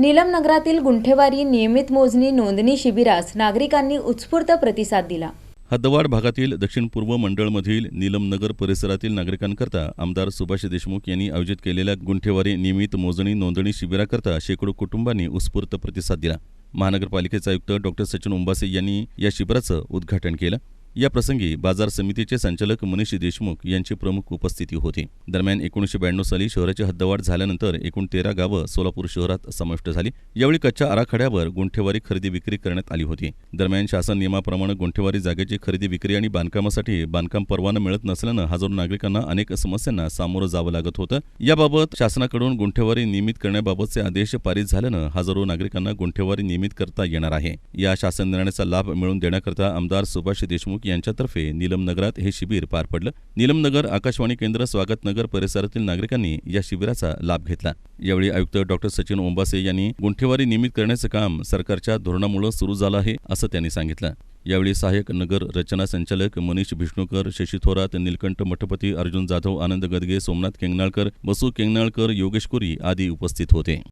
नीलम नगरातील गुंठेवारी नियमित मोजणी नोंदणी शिबिरास नागरिकांनी उत्स्फूर्त प्रतिसाद दिला. हद्दवाड भागातील दक्षिण पूर्व मंडळमधील नीलमनगर परिसरातील नागरिकांकरता आमदार सुभाष देशमुख यांनी आयोजित केलेल्या गुंठेवारी नियमित मोजणी नोंदणी शिबिराकरता शेकडो कुटुंबांनी उत्स्फूर्त प्रतिसाद दिला. महानगरपालिकेचे आयुक्त डॉक्टर सचिन उंबासे यांनी या शिबिराचं उद्घाटन केलं. या प्रसंगी बाजार समितीचे संचालक मनीष देशमुख यांची प्रमुख उपस्थिती होती. दरम्यान एकोणीसशे ब्याण्णव साली शहराची हद्दवाढ झाल्यानंतर एकूण तेरा गावं सोलापूर शहरात समाविष्ट झाली. यावेळी कच्च्या आराखड्यावर गुंठेवारी खरेदी विक्री करण्यात आली होती. दरम्यान शासन नियमाप्रमाणे गुंठेवारी जागेची खरेदी विक्री आणि बांधकामासाठी बांधकाम परवाना मिळत नसल्यानं हजारो नागरिकांना अनेक समस्यांना सामोरं जावं लागत होतं. याबाबत शासनाकडून गुंठेवारी नियमित करण्याबाबतचे आदेश पारित झाल्यानं हजारो नागरिकांना गुंठेवारी नियमित करता येणार आहे. या शासन निर्णयाचा लाभ मिळवून देण्याकरता आमदार सुभाष देशमुख यांच्यातर्फे नीलम नगरात हे शिबिर पार पडलं. नीलम नगर आकाशवाणी केंद्र स्वागत नगर परिसरातील नागरिकांनी या शिबिराचा लाभ घेतला. यावेळी आयुक्त डॉक्टर सचिन ओंबासे यांनी गुंठेवारी नियमित करण्याचं काम सरकारच्या धोरणामुळे सुरू झालं आहे असं त्यांनी सांगितलं. यावेळी सहाय्यक नगर रचना संचालक मनीष भिष्णूकर शशी थोरात निलकंठ मठपती अर्जुन जाधव आनंद गदगे सोमनाथ केंगनाळकर बसू केंगनाळकर योगेश कोरी आदी उपस्थित होते.